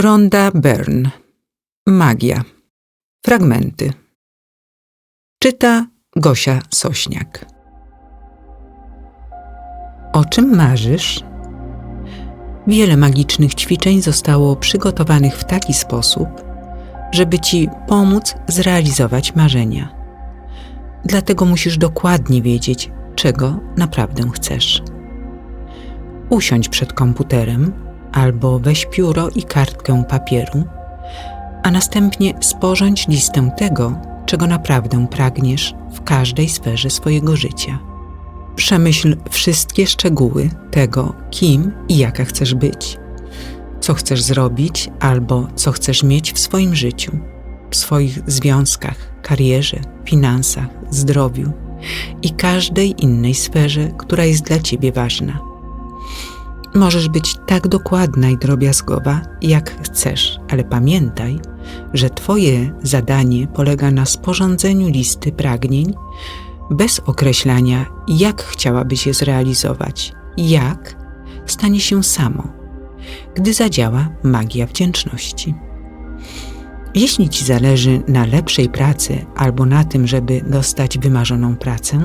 Ronda Byrne. Magia. Fragmenty. Czyta Gosia Sośniak. O czym marzysz? Wiele magicznych ćwiczeń zostało przygotowanych w taki sposób, żeby ci pomóc zrealizować marzenia. Dlatego musisz dokładnie wiedzieć, czego naprawdę chcesz. Usiądź przed komputerem albo weź pióro i kartkę papieru, a następnie sporządź listę tego, czego naprawdę pragniesz w każdej sferze swojego życia. Przemyśl wszystkie szczegóły tego, kim i jaka chcesz być, co chcesz zrobić albo co chcesz mieć w swoim życiu, w swoich związkach, karierze, finansach, zdrowiu i każdej innej sferze, która jest dla Ciebie ważna. Możesz być tak dokładna i drobiazgowa, jak chcesz, ale pamiętaj, że Twoje zadanie polega na sporządzeniu listy pragnień bez określania, jak chciałabyś je zrealizować, jak stanie się samo, gdy zadziała magia wdzięczności. Jeśli Ci zależy na lepszej pracy albo na tym, żeby dostać wymarzoną pracę,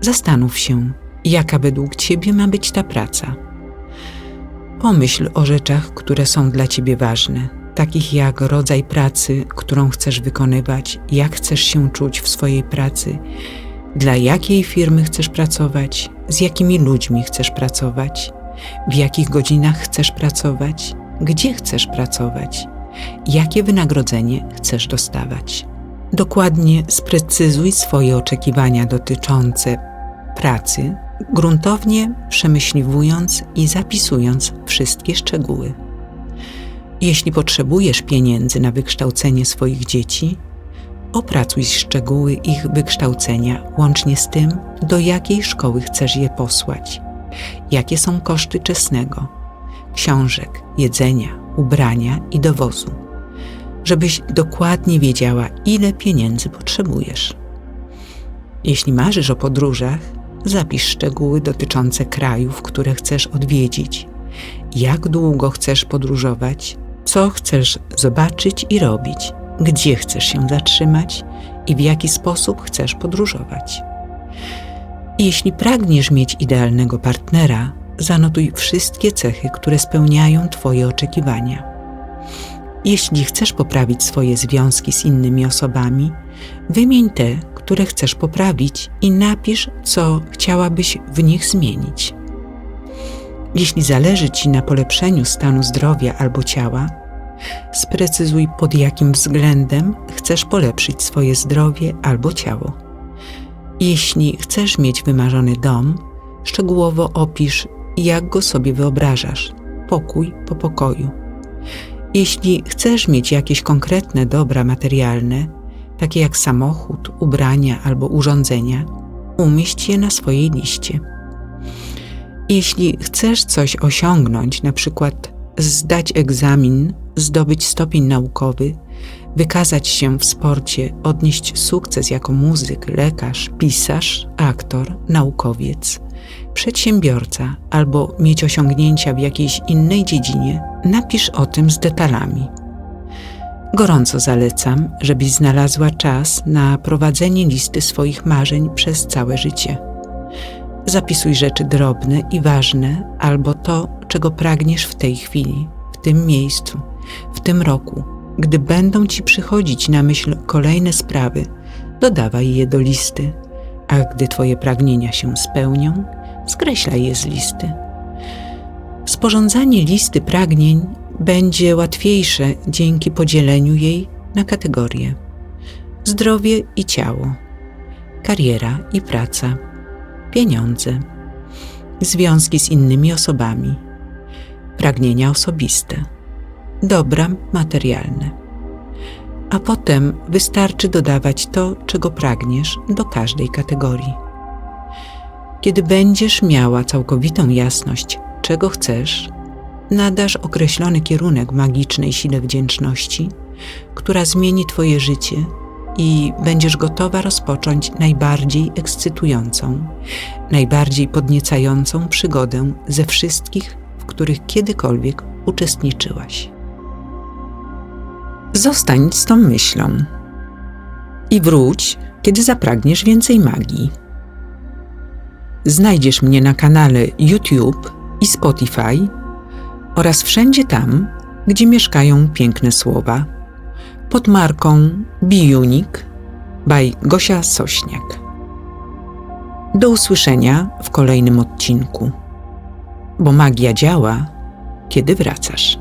zastanów się, jaka według Ciebie ma być ta praca Pomyśl o rzeczach, które są dla Ciebie ważne, takich jak rodzaj pracy, którą chcesz wykonywać, jak chcesz się czuć w swojej pracy, dla jakiej firmy chcesz pracować, z jakimi ludźmi chcesz pracować, w jakich godzinach chcesz pracować, gdzie chcesz pracować, jakie wynagrodzenie chcesz dostawać. Dokładnie sprecyzuj swoje oczekiwania dotyczące pracy, gruntownie przemyśliwując i zapisując wszystkie szczegóły. Jeśli potrzebujesz pieniędzy na wykształcenie swoich dzieci, opracuj szczegóły ich wykształcenia, łącznie z tym, do jakiej szkoły chcesz je posłać, jakie są koszty czesnego, książek, jedzenia, ubrania i dowozu, żebyś dokładnie wiedziała, ile pieniędzy potrzebujesz. Jeśli marzysz o podróżach, Zapisz szczegóły dotyczące krajów, które chcesz odwiedzić, jak długo chcesz podróżować, co chcesz zobaczyć i robić, gdzie chcesz się zatrzymać i w jaki sposób chcesz podróżować. Jeśli pragniesz mieć idealnego partnera, zanotuj wszystkie cechy, które spełniają Twoje oczekiwania. Jeśli chcesz poprawić swoje związki z innymi osobami, wymień te, które chcesz poprawić i napisz, co chciałabyś w nich zmienić. Jeśli zależy Ci na polepszeniu stanu zdrowia albo ciała, sprecyzuj pod jakim względem chcesz polepszyć swoje zdrowie albo ciało. Jeśli chcesz mieć wymarzony dom, szczegółowo opisz, jak go sobie wyobrażasz, pokój po pokoju. Jeśli chcesz mieć jakieś konkretne dobra materialne, takie jak samochód, ubrania albo urządzenia, umieść je na swojej liście. Jeśli chcesz coś osiągnąć, na przykład zdać egzamin, zdobyć stopień naukowy, wykazać się w sporcie, odnieść sukces jako muzyk, lekarz, pisarz, aktor, naukowiec, przedsiębiorca albo mieć osiągnięcia w jakiejś innej dziedzinie, napisz o tym z detalami. Gorąco zalecam, żebyś znalazła czas na prowadzenie listy swoich marzeń przez całe życie. Zapisuj rzeczy drobne i ważne, albo to, czego pragniesz w tej chwili, w tym miejscu, w tym roku. Gdy będą ci przychodzić na myśl kolejne sprawy, dodawaj je do listy, a gdy Twoje pragnienia się spełnią, skreślaj je z listy. Sporządzanie listy pragnień będzie łatwiejsze dzięki podzieleniu jej na kategorie: zdrowie i ciało, kariera i praca, pieniądze, związki z innymi osobami, pragnienia osobiste, dobra materialne. A potem wystarczy dodawać to, czego pragniesz do każdej kategorii. Kiedy będziesz miała całkowitą jasność, czego chcesz, nadasz określony kierunek magicznej sile wdzięczności, która zmieni Twoje życie i będziesz gotowa rozpocząć najbardziej ekscytującą, najbardziej podniecającą przygodę ze wszystkich, w których kiedykolwiek uczestniczyłaś. Zostań z tą myślą i wróć, kiedy zapragniesz więcej magii. Znajdziesz mnie na kanale YouTube i Spotify oraz wszędzie tam, gdzie mieszkają piękne słowa, pod marką Biunik by Gosia Sośniak. Do usłyszenia w kolejnym odcinku, bo magia działa, kiedy wracasz.